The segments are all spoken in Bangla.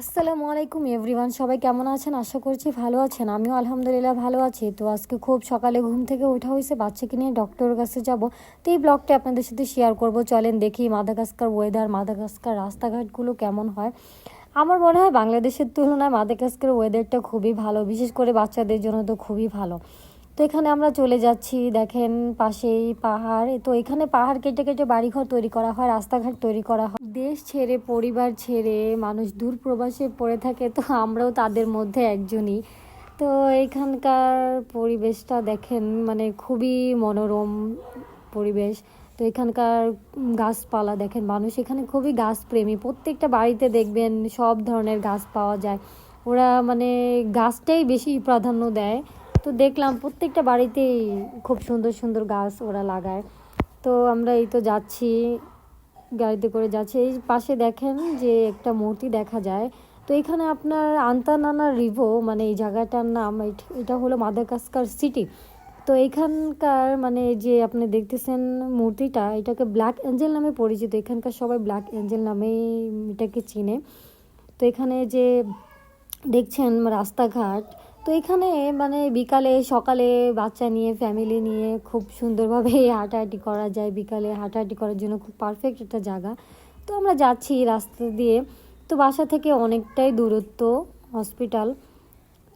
আসসালামু আলাইকুম এভরিওয়ান, সবাই কেমন আছেন? আশা করছি ভালো আছেন। আমিও আলহামদুলিল্লাহ ভালো আছি। তো আজকে খুব সকালে ঘুম থেকে ওঠা হয়েছে, বাচ্চাকে নিয়ে ডক্টরের কাছে যাব। তো এই ব্লগটা আপনাদের সাথে শেয়ার করব। চলেন দেখি মাদাগাস্কার ওয়েদার মাদাগাস্কার রাস্তাঘাটগুলো কেমন হয়। আমার মনে হয় বাংলাদেশের তুলনায় মাদাগাস্কার ওয়েদারটা খুবই ভালো। বিশেষ করে বাচ্চাদের জন্য তো খুবই ভালো। তো এখানে আমরা চলে যাচ্ছি, দেখেন পাশেই পাহাড়। তো এখানে পাহাড় কেটে কেটে বাড়িঘর তৈরি করা হয়, রাস্তাঘাট তৈরি করা হয়। দেশ ছেড়ে, পরিবার ছেড়ে, মানুষ দূর প্রবাসে পড়ে থাকে, তো আমরাও তাদের মধ্যে একজনই। তো এখানকার পরিবেশটা দেখেন মানে খুবই মনোরম পরিবেশ। তো এখানকার গাছপালা দেখেন, মানুষ এখানে খুবই গাছপ্রেমী। প্রত্যেকটা বাড়িতে দেখবেন সব ধরনের গাছ পাওয়া যায়। ওরা মানে গাছটাই বেশি প্রাধান্য দেয়। তো দেখলাম প্রত্যেকটা বাড়িতেই খুব সুন্দর সুন্দর গাছ ওরা লাগায়। তো আমরা এই তো যাচ্ছি। গাড়িতে করে যাচ্ছে। এই পাশে দেখেন যে একটা মূর্তি দেখা যায়। তো এখানে আপনার আন্তানানা রিভো মানে এই জায়গাটার নাম এট- হলো মাদাকাস্কার সিটি। তো এখানকার মানে যে আপনি দেখতেছেন মূর্তিটা, এটাকে ব্ল্যাক অ্যাঞ্জেল নামে পরিচিত। এখানকার সবাই ব্ল্যাক অ্যাঞ্জেল নামেই এটাকে চিনে। তো এখানে যে দেখছেন রাস্তাঘাট তো এখানে মানে বিকালে, সকালে বাচ্চা নিয়ে ফ্যামিলি নিয়ে খুব সুন্দরভাবে হাঁটাহাঁটি করা যায়। বিকালে হাঁটাহাঁটি করার জন্য খুব পারফেক্ট একটা জায়গা। তো আমরা যাচ্ছি রাস্তা দিয়ে। তো বাসা থেকে অনেকটাই দূরত্ব হসপিটাল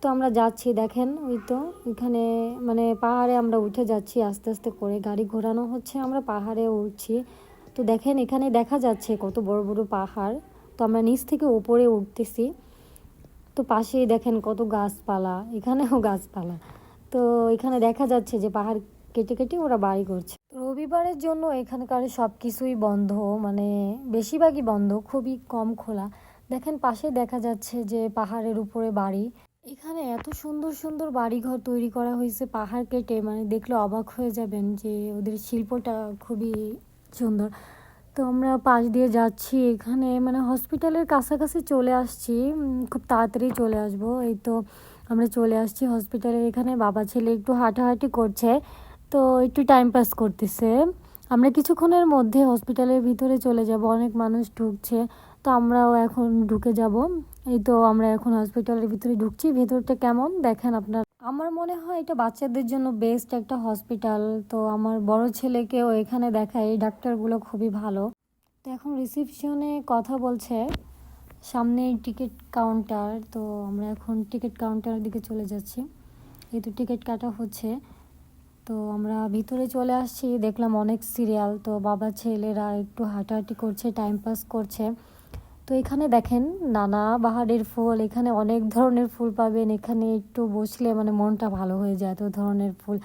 তো আমরা যাচ্ছি, দেখেন ওই তো, এখানে মানে পাহাড়ে আমরা উঠে যাচ্ছি, আস্তে আস্তে করে গাড়ি ঘোরানো হচ্ছে, আমরা পাহাড়ে উঠছি। তো দেখেন এখানে দেখা যাচ্ছে কত বড় বড় পাহাড়। তো আমরা নিচ থেকে উপরে উঠতেছি। তো পাশেই দেখেন কত গাছপালা, এখানেও গাছপালা। তো এখানে দেখা যাচ্ছে যে পাহাড় কেটে কেটে ওরা বাড়ি করছে। রবিবারের জন্য এখানকার সব কিছুই বন্ধ মানে বেশিরভাগই বন্ধ, খুবই কম খোলা। দেখেন পাশে দেখা যাচ্ছে যে পাহাড়ের উপরে বাড়ি। এখানে এত সুন্দর সুন্দর বাড়িঘর তৈরি করা হয়েছে পাহাড় কেটে মানে দেখলে অবাক হয়ে যাবেন যে ওদের শিল্পটা খুবই সুন্দর। তো আমরা পাশ দিয়ে যাচ্ছি এখানে। মানে হসপিটালের কাছাকাছি চলে আসছি। খুব তাড়াতাড়ি চলে আসব। এই তো আমরা চলে আসছি হসপিটালের এখানে বাবা ছেলে একটু হাঁটাহাঁটি করছে, তো একটু টাইম পাস করতেছে। আমরা কিছুক্ষণের মধ্যে হসপিটালের ভিতরে চলে যাব। অনেক মানুষ ঢুকছে, তো আমরাও এখন ঢুকে যাব। এই তো আমরা এখন হসপিটালের ভিতরে ঢুকছি। ভেতরটা কেমন? দেখেন আপনার। আমার মনে হয় এটা বাচ্চাদের জন্য বেস্ট একটা হসপিটাল তো আমার বড় ছেলেকেও এখানে দেখায়, এই ডাক্তারগুলো খুবই ভালো। তো এখন রিসিপশনে কথা বলছে সামনে টিকিট কাউন্টার তো আমরা এখন টিকিট কাউন্টারের দিকে চলে যাচ্ছি। এই তো টিকিট কাটা হচ্ছে। তো আমরা ভিতরে চলে আসছি, দেখলাম অনেক সিরিয়াল তো বাবা ছেলেরা একটু হাঁটাহাঁটি করছে টাইম পাস করছে। তো এখানে দেখেন নানা বাহারের ফুল, এখানে অনেক ধরনের ফুল পাবেন। এখানে একটু বসলে মানে মনটা ভালো হয়ে যায় এত ধরনের ফুল।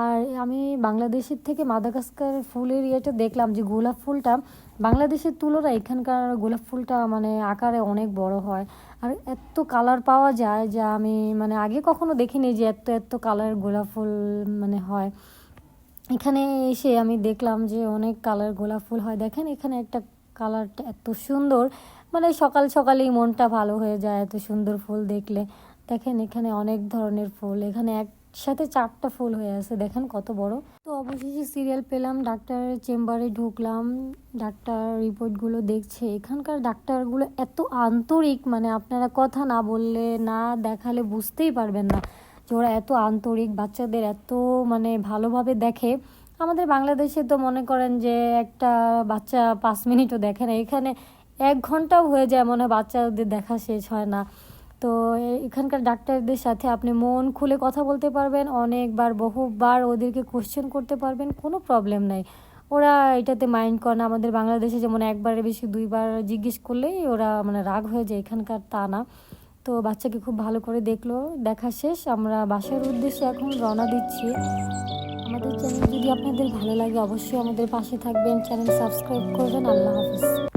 আর আমি বাংলাদেশের থেকে মাদাগাস্কার ফুলের ইয়েটা দেখলাম যে গোলাপ ফুলটা বাংলাদেশের তুলনায় এখানকার গোলাপ ফুলটা মানে আকারে অনেক বড় হয়। আর এত কালার পাওয়া যায় যা আমি মানে আগে কখনো দেখিনি যে এত এত কালার গোলাপ ফুল মানে হয়। এখানে এসে আমি দেখলাম যে অনেক কালার গোলাপ ফুল হয়। দেখেন এখানে একটা কালারটা এত সুন্দর। মানে সকাল সকালেই মনটা ভালো হয়ে যায়, এত সুন্দর ফুল দেখলে। দেখেন, এখানে অনেক ধরনের ফুল, এখানে একসাথে চারটা ফুল হয়ে আছে, দেখেন কত বড়। তো অবশেষে সিরিয়াল পেলাম ডাক্তারের চেম্বারে ঢুকলাম ডাক্তার রিপোর্টগুলো দেখছে। এখানকার ডাক্তারগুলো এত আন্তরিক মানে আপনারা কথা না বললে, না দেখালে বুঝতেই পারবেন না যে ওরা এত আন্তরিক, বাচ্চাদের এত মানে ভালোভাবে দেখে। আমাদের বাংলাদেশে তো মনে করেন যে একটা বাচ্চা পাঁচ মিনিটও দেখে না, এখানে এক ঘন্টাও হয়ে যায়, মনে হয় বাচ্চাদের দেখা শেষ হয় না। তো এখানকার ডাক্তারদের সাথে আপনি মন খুলে কথা বলতে পারবেন, অনেকবার, বহুবার ওদেরকে কোশ্চেন করতে পারবেন, কোনো প্রবলেম নাই। ওরা এটাতে মাইন্ড করে না। আমাদের বাংলাদেশে যেমন একবারের বেশি দুইবার জিজ্ঞেস করলেই ওরা মানে রাগ হয়ে যায়, এখানকার তা না। তো বাচ্চাকে খুব ভালো করে দেখল, দেখা শেষ। আমরা বাসার উদ্দেশ্যে এখন রওনা দিচ্ছি। আমাদের চ্যানেল যদি আপনাদের ভালো লাগে, অবশ্যই আমাদের পাশে থাকবেন। চ্যানেল সাবস্ক্রাইব করবেন। আল্লাহ হাফিজ।